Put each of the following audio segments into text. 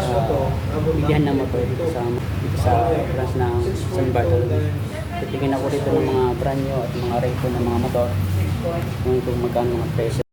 sa bilihan ng motor dito sa, dito sa branch ng San Bartolome. Titingin ako dito ng mga brand new at mga repo ng mga motor. Kung kung magkano mga presyo.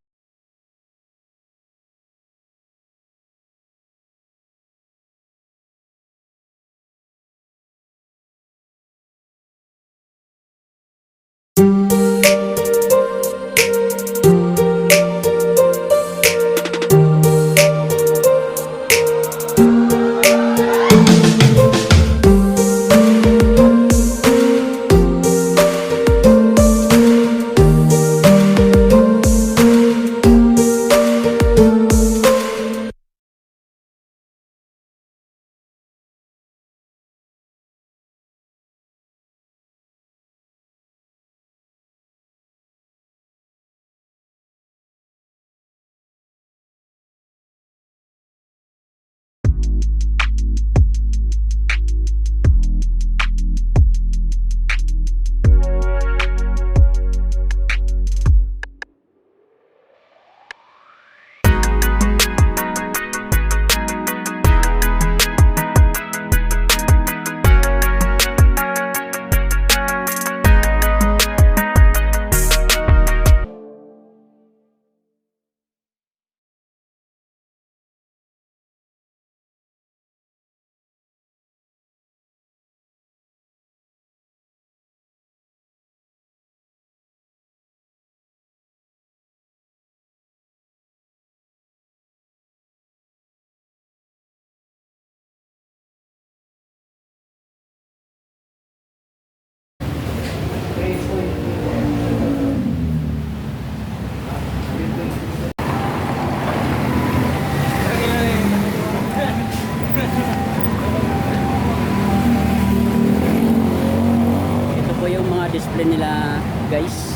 Display nila guys.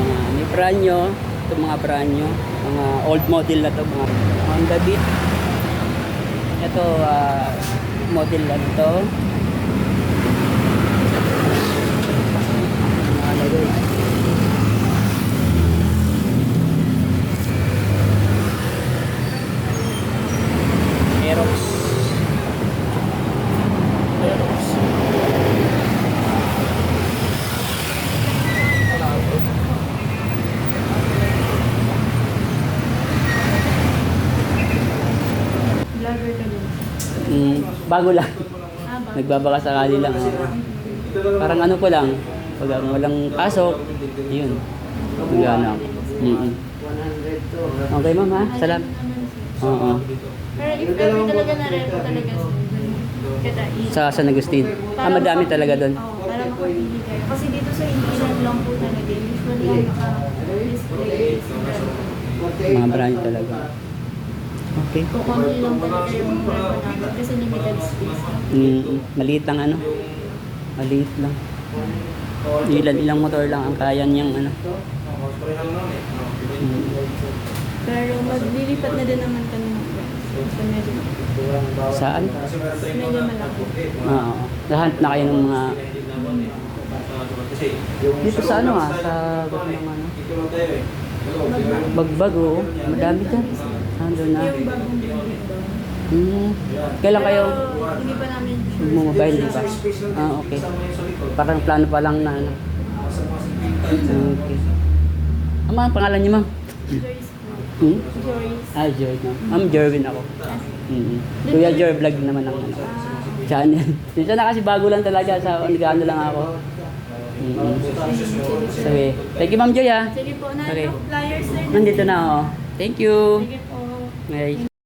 Mga may brand nyo. Ito mga brand nyo. Mga old model na to. Mga Honda Beat. Ito ah, model lang to. Bago lang. Ah, ba? Nagbabaka sakali lang. Parang ano ko lang. Pag ang walang pasok, yun. Nagana ako. Mm-mm. Okay ma'am ha? Salam. Oo. Pero if ever talaga na rin talaga sa San Agustin. Ah, madami talaga doon. Oo, para makapili kayo. Kasi dito sa ilan lang po talaga. Usually yung naka-display is Mga brand talaga. Okay. Kukunti lang talaga yung meron namin kasi limited space. Mm, maliit lang ano. Maliit lang. Ilan ilang motor lang ang kaya niyang ano. Mm. Pero maglilipat na din naman kami ng Saan? medyo malaki. Oo. Lahat na kayo ng mga dito sa ano ah, sa ng ano. Bagbag oo. Madami dyan. Ando na. Yung bagong building doon. Hmm. Kailan kayo Pero hindi pa namin sure. mobile di ba? Ah, okay. Parang plano pa lang na ano. Okay. Ang pangalan niyo, ma'am? Joyce. Hmm? Joyce. Ah, Joy. No? Ma'am Jerwin ako. Mm Kuya Jer vlog naman ang ano. Channel. Minsan na kasi bago lang talaga sa ano lang ako. Mm Sige. Thank you, Ma'am Joy ah. Sige po, na Okay. flyers na. Nandito na ako. Thank you. Sige po. Bye.